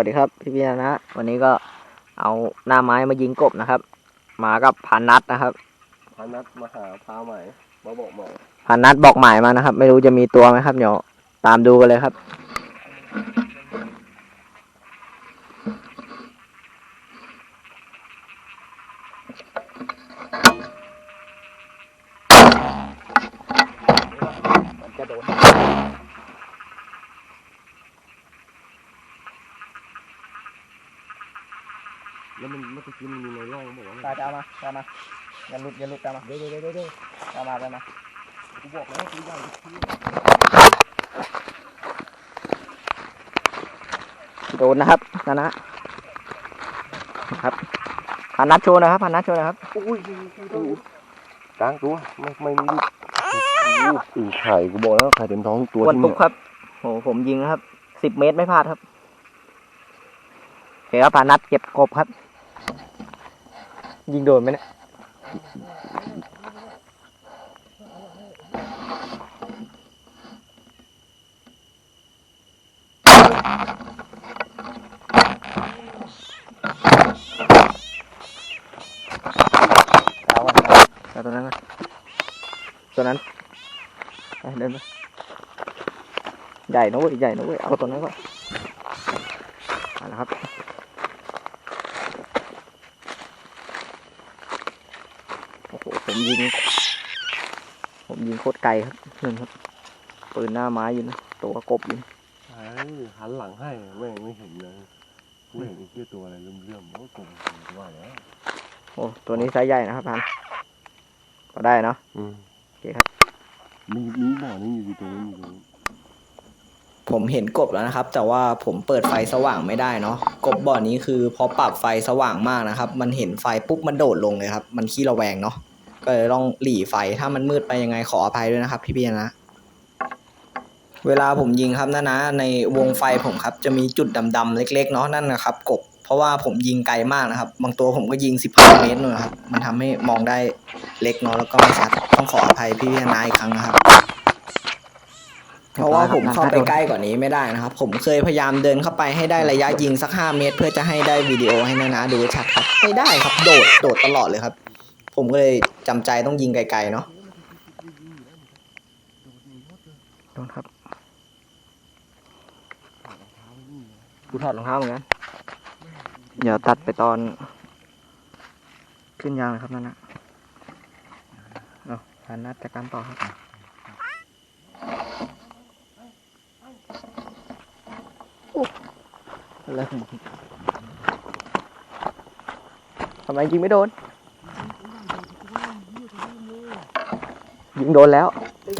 วัสดีครับ พี่พี่นะ วันนี้ก็เอาหน้าไม้มายิงกบนะครับ มากับพันนัดนะครับพานัดมาหาพาใหม่มาบอกใหม่พันนัดบอกหมายมานะครับ ไม่รู้จะมีตัวไหมครับเดี๋ยวตามดูกันเลยครับ มันจะโดน แล้วมันเมื่อกี้มันมีในร่องบอกว่าตาจะเอามาเอามาอย่าหลุดอย่าหลุดตามมาเดี๋ยวเดี๋ยวเดี๋ยวเดี๋ยวเอามาเอามากูบอกแล้วตัวใหญ่ที่โดนนะครับนะนะครับพันนัดโชว์นะครับพันนัดโชว์นะครับโอ้ยกลางตัวไม่ไม่มีลูกอือไข่กูบอกแล้วไข่เต็มท้องตัวอ้วนที่ตุเนี่กยครับโหผมยิงนะครับสิบเมตรไม่พลาดครับโอเคครับพานัดเก็บกบครับ ยิงโดนไหมเนี่ยเอาก่อนเอาตัวนั้นก่อนตัวนั้นไปเดินไปใหญ่นะเว้ยใหญ่นะเว้ยเอาตัวนั้นก่อนเอาละครับโอ้โห ผมยิง ผมยิงโคตรไกลครับนั่นครับปืนหน้าไม้อยู่นะตัวกบอยู่นะใช่หันหลังให้แม่งไม่เห็นเลยกูเห็นไอ้เหี้ยตัวอะไรเลื่อมๆโอ้ยตัวมันว่าแล้วโอ้ตัวนี้ไซส์ใหญ่นะครับพันก็ได้เนาะอืมโอเคครับ มีมีบ่อนี่อยู่ตรงนี้อยู่ตรงนี้ผมเห็นกบแล้วนะครับ แต่ว่าผมเปิดไฟสว่างไม่ได้เนาะกบบ่อนี้คือพอปรับไฟสว่างมากนะครับ มันเห็นไฟปุ๊บมันโดดลงเลยครับ มันขี้ระแวงเนาะ ก็เลยต้องหลีไฟถ้ามันมืดไปยังไงขออภัยด้วยนะครับ พี่พี่นะ เวลาผมยิงครับนะนะ ในวงไฟผมครับจะมีจุดดำๆเล็ก ๆ เนาะนั่นนะครับ กบ เพราะว่าผมยิงไกลมากนะครับ บางตัวผมก็ยิง 15 เมตรนู่นนะครับ มันทำให้มองได้เล็กเนาะแล้วก็ไม่ชัดต้องขออภัยพี่พี่นะอีกครั้งนะครับเพราะว่าผมเข้าไปใกล้กว่านี้ไม่ได้นะครับ ผมเคยพยายามเดินเข้าไปให้ได้ระยะยิงสัก 5 เมตร เพื่อจะให้ได้วิดีโอให้นานาดูชัดครับไม่ได้ครับโดดโดดตลอดเลยครับ ผมก็เลยจำใจต้องยิงไกลๆเนาะโดนครับกูถอดรองเท้าเหมือนกันเดี๋ยวตัดไปตอน ขึ้นยางเลยครับนั่นนะเอาพันนัดจัดการต่อครับอะไรของมึงทำไมยิงไม่โดน ยิง โดนแล้ว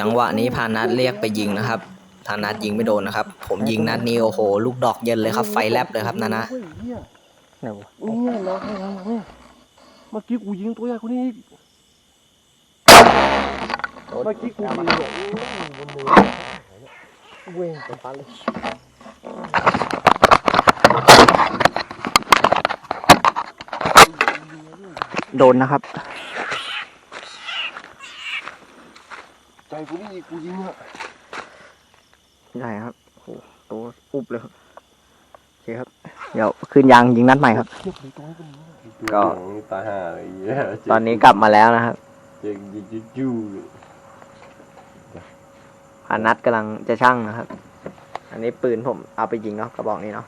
จังหวะนี้พานัดเรียกไปยิงนะครับพานัดยิงไม่โดนนะครับ ผมยิงนัดนี้โอ้โห ลูกดอกเย็นเลยครับ ไฟแลบเลยครับนานะเฮ้ยเหี้ยไหนวะเนี่ยเราให้เราเนี่ยเมื่อกี้กูยิงตัวใหญ่คนนี้อีกเมื่อกี้กูยิงแบบโอ้ยบนมือเว้งไปฟันเลยโดนนะครับ ใจ กูนี่กูยิงอะใหญ่ครับโอ้โหตัวอุบเลยครับโอเคครับ เดี๋ยวขึ้นยางยิงนัดใหม่ครับ เทียบเลยตัวนี้เป็นก็ ตาห่าเลยเหี้ยตอนนี้กลับมาแล้วนะครับเจ๊งจิ๊ดจู้พานัดกำลังจะช่างนะครับ อันนี้ปืนผมเอาไปยิงเนาะกระบอกนี้เนาะ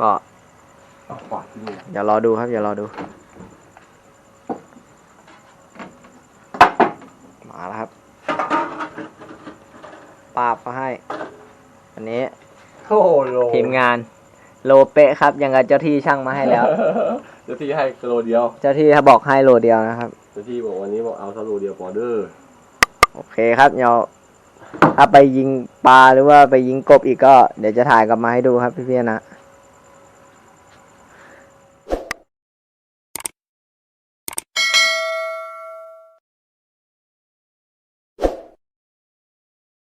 ก็ เอาขวาที่นี่เดี๋ยวรอดูครับเดี๋ยวรอดู มาแล้วครับปาบมาให้อันนี้โอ้โหโลทีมงาน โลเปะครับ ยังกับเจ้าที่ช่างมาให้แล้ว เจ้าที่ให้โลเดียว เจ้าที่ถ้าบอกให้โลเดียวนะครับ เจ้าที่บอกวันนี้บอกเอาซะโลเดียวพอเด้อโอเคครับเดี๋ยวถ้าไปยิงปลาหรือว่าไปยิงกบอีกก็ เดี๋ยวจะถ่ายกลับมาให้ดูครับพี่ๆนะ